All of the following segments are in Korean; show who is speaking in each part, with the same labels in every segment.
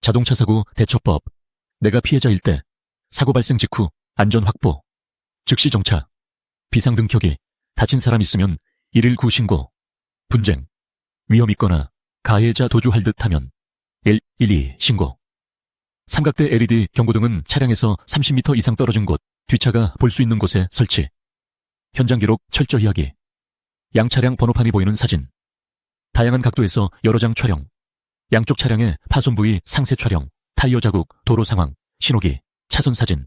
Speaker 1: 자동차 사고 대처법. 내가 피해자일 때 사고 발생 직후 안전 확보. 즉시 정차. 비상 등 켜기. 다친 사람 있으면 119 신고. 분쟁. 위험 있거나 가해자 도주할 듯 하면 112 신고. 삼각대 LED 경고등은 차량에서 30m 이상 떨어진 곳, 뒷차가 볼 수 있는 곳에 설치. 현장 기록 철저히 하기. 양 차량 번호판이 보이는 사진. 다양한 각도에서 여러 장 촬영. 양쪽 차량의 파손 부위 상세 촬영, 타이어 자국, 도로 상황, 신호기, 차선 사진.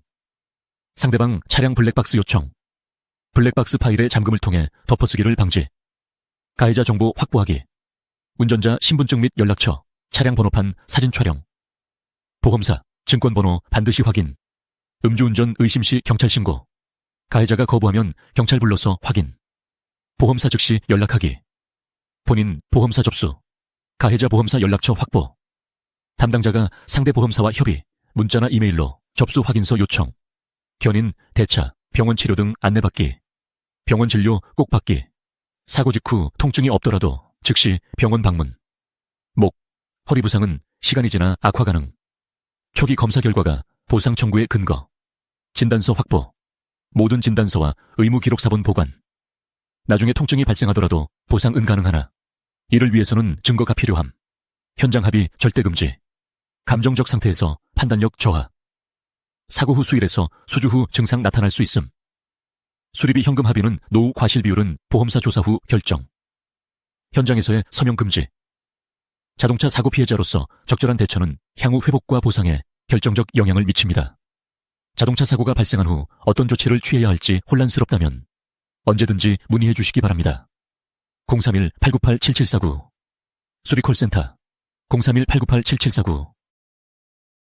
Speaker 1: 상대방 차량 블랙박스 요청. 블랙박스 파일의 잠금을 통해 덮어쓰기를 방지. 가해자 정보 확보하기. 운전자 신분증 및 연락처, 차량 번호판 사진 촬영. 보험사, 증권번호 반드시 확인. 음주운전 의심 시 경찰 신고. 가해자가 거부하면 경찰 불러서 확인. 보험사 즉시 연락하기. 본인 보험사 접수. 가해자 보험사 연락처 확보. 담당자가 상대 보험사와 협의, 문자나 이메일로 접수 확인서 요청. 견인, 대차, 병원 치료 등 안내받기. 병원 진료 꼭 받기. 사고 직후 통증이 없더라도 즉시 병원 방문. 목, 허리 부상은 시간이 지나 악화 가능. 초기 검사 결과가 보상 청구의 근거. 진단서 확보. 모든 진단서와 의무 기록 사본 보관. 나중에 통증이 발생하더라도 보상 은 가능하나. 이를 위해서는 증거가 필요함. 현장 합의 절대 금지. 감정적 상태에서 판단력 저하. 사고 후 수일에서 수주 후 증상 나타날 수 있음. 수리비 현금 합의는 노후 과실 비율은 보험사 조사 후 결정. 현장에서의 서명 금지. 자동차 사고 피해자로서 적절한 대처는 향후 회복과 보상에 결정적 영향을 미칩니다. 자동차 사고가 발생한 후 어떤 조치를 취해야 할지 혼란스럽다면 언제든지 문의해 주시기 바랍니다. 031-898-7749 수리콜센터. 031-898-7749